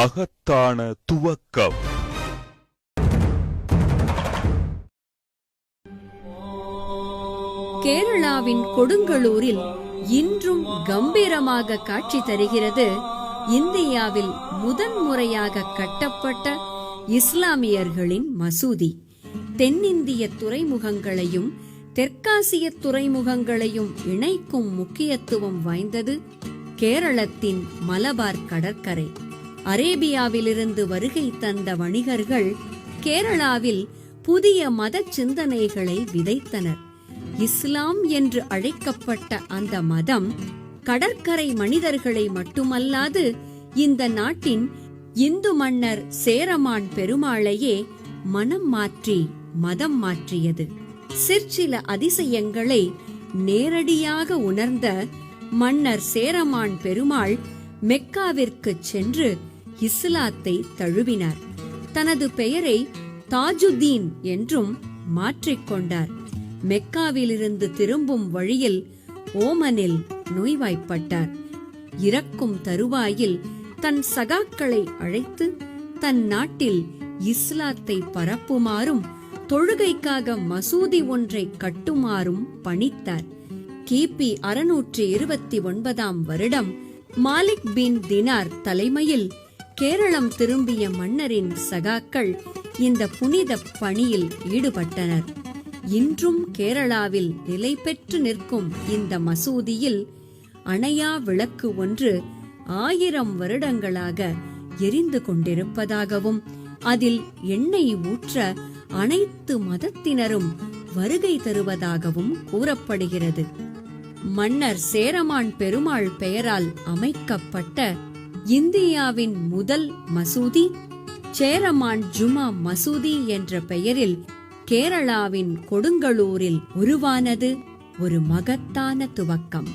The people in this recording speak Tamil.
மகத்தான துவக்கம். கேரளாவின் கொடுங்கலூரில் இன்றும் கம்பீரமாக காட்சி தருகிறது இந்தியாவில் முதன்முறையாக கட்டப்பட்ட இஸ்லாமியர்களின் மசூதி. தென்னிந்திய துறைமுகங்களையும் தெற்காசிய துறைமுகங்களையும் இணைக்கும் முக்கியத்துவம் வாய்ந்தது கேரளத்தின் மலபார் கடற்கரை. அரேபியாவிலிருந்து வருகை தந்த வணிகர்கள் கேரளாவில் புதிய மத சிந்தனைகளை விதைத்தனர். இஸ்லாம் என்று அழைக்கப்பட்ட அந்த மதம் கடற்கரை மனிதர்களை மட்டுமல்லாது இந்த நாட்டின் இந்து மன்னர் சேரமான் பெருமாளையே மனம் மாற்றி மதம் மாற்றியது. சிற்சில அதிசயங்களை நேரடியாக உணர்ந்த மன்னர் சேரமான் பெருமாள் மெக்காவிற்கு சென்று இஸ்லாத்தை தழுவினார். தனது பெயரை தாஜுதீன் என்றும் மாற்றிக்கொண்டார் மெக்காவிலிருந்து திரும்பும் வழியில் ஓமனில் நோய்வாய்ப்பட்டார். இறக்கும் தருவாயில் தன் சகாக்களை அழைத்து தன் நாட்டில் இஸ்லாத்தை பரப்புமாறும் தொழுகைக்காக மசூதி ஒன்றை கட்டுமாறும் பணித்தார். கிபி அறுநூற்றி இருபத்தி ஒன்பதாம் வருடம் மாலிக் பின் தினார் தலைமையில் கேரளம் திரும்பிய மன்னரின் சகாக்கள் இந்த புனித பணியில் ஈடுபட்டனர். இன்றும் கேரளாவில் நிலை பெற்று நிற்கும் இந்த மசூதியில் அணையா விளக்கு ஒன்று ஆயிரம் வருடங்களாக எரிந்து கொண்டிருப்பதாகவும் அதில் எண்ணெய் ஊற்ற அனைத்து மதத்தினரும் வருகை தருவதாகவும் கூறப்படுகிறது. மன்னர் சேரமான் பெருமாள் பெயரால் அமைக்கப்பட்ட இந்தியாவின் முதல் மசூதி சேரமான் ஜுமா மசூதி என்ற பெயரில் கேரளாவின் கொடுங்கலூரில் உருவானது ஒரு மகத்தான துவக்கம்.